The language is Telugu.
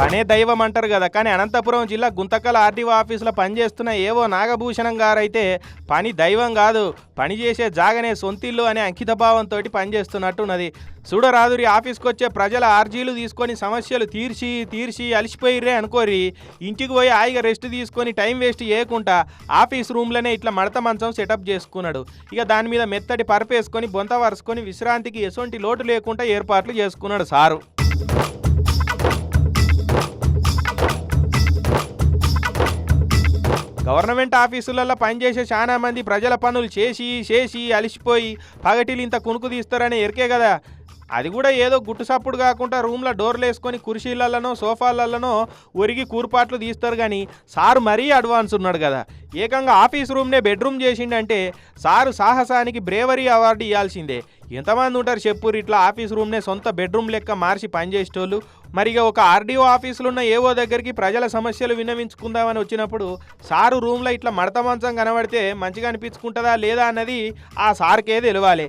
పనే దైవం అంటారు కదా కానీ అనంతపురం జిల్లా గుంతకల్ ఆర్డీఓ ఆఫీసులో పనిచేస్తున్న ఏవో నాగభూషణం గారైతే పని దైవం కాదు పని చేసే జాగనే సొంతిల్లు అనే అంకితభావంతో పనిచేస్తున్నట్టున్నది చూడరాదురి ఆఫీస్కి వచ్చే ప్రజల ఆర్జీలు తీసుకొని సమస్యలు తీర్చి తీర్చి అలసిపోయిర్రే అనుకోరి. ఇంటికి పోయి హాయిగా రెస్ట్ తీసుకొని టైం వేస్ట్ చేయకుండా ఆఫీస్ రూమ్లోనే ఇట్లా మడత మంచం సెటప్ చేసుకున్నాడు. ఇక దాని మీద మెత్తటి పరపేసుకొని బొంత వరుసుకొని విశ్రాంతికి ఎటువంటి లోటు లేకుండా ఏర్పాట్లు చేసుకున్నాడు సారు. గవర్నమెంట్ ఆఫీసులలో పనిచేసే చాలా మంది ప్రజల పనులు చేసి చేసి అలిసిపోయి పగటిలు ఇంత కునుకు తీస్తారని ఎరికే కదా. అది కూడా ఏదో గుట్టు సప్పుడు కాకుండా రూమ్లో డోర్లు వేసుకొని కుర్చీలలోనో సోఫాలలోనో ఒరిగి కూర్పాట్లు తీస్తారు కానీ సారు మరీ అడ్వాన్స్ ఉన్నాడు కదా. ఏకంగా ఆఫీస్ రూమ్నే బెడ్రూమ్ చేసిండంటే సారు సాహసానికి బ్రేవరీ అవార్డు ఇవ్వాల్సిందే ఎంతమంది ఉంటారు చెప్పురు ఇట్లా ఆఫీస్ రూమ్నే సొంత బెడ్రూమ్ లెక్క మార్చి పనిచేసేటోళ్ళు మరి ఒక ఆర్డీఓ ఆఫీసులో ఉన్న ఏవో దగ్గరికి ప్రజల సమస్యలు విన్నవించుకుందామని వచ్చినప్పుడు సారు రూమ్లో ఇట్లా మడత మంచం కనబడితే మంచిగా అనిపించుకుంటుందా లేదా అన్నది ఆ సార్కే తెలియాలి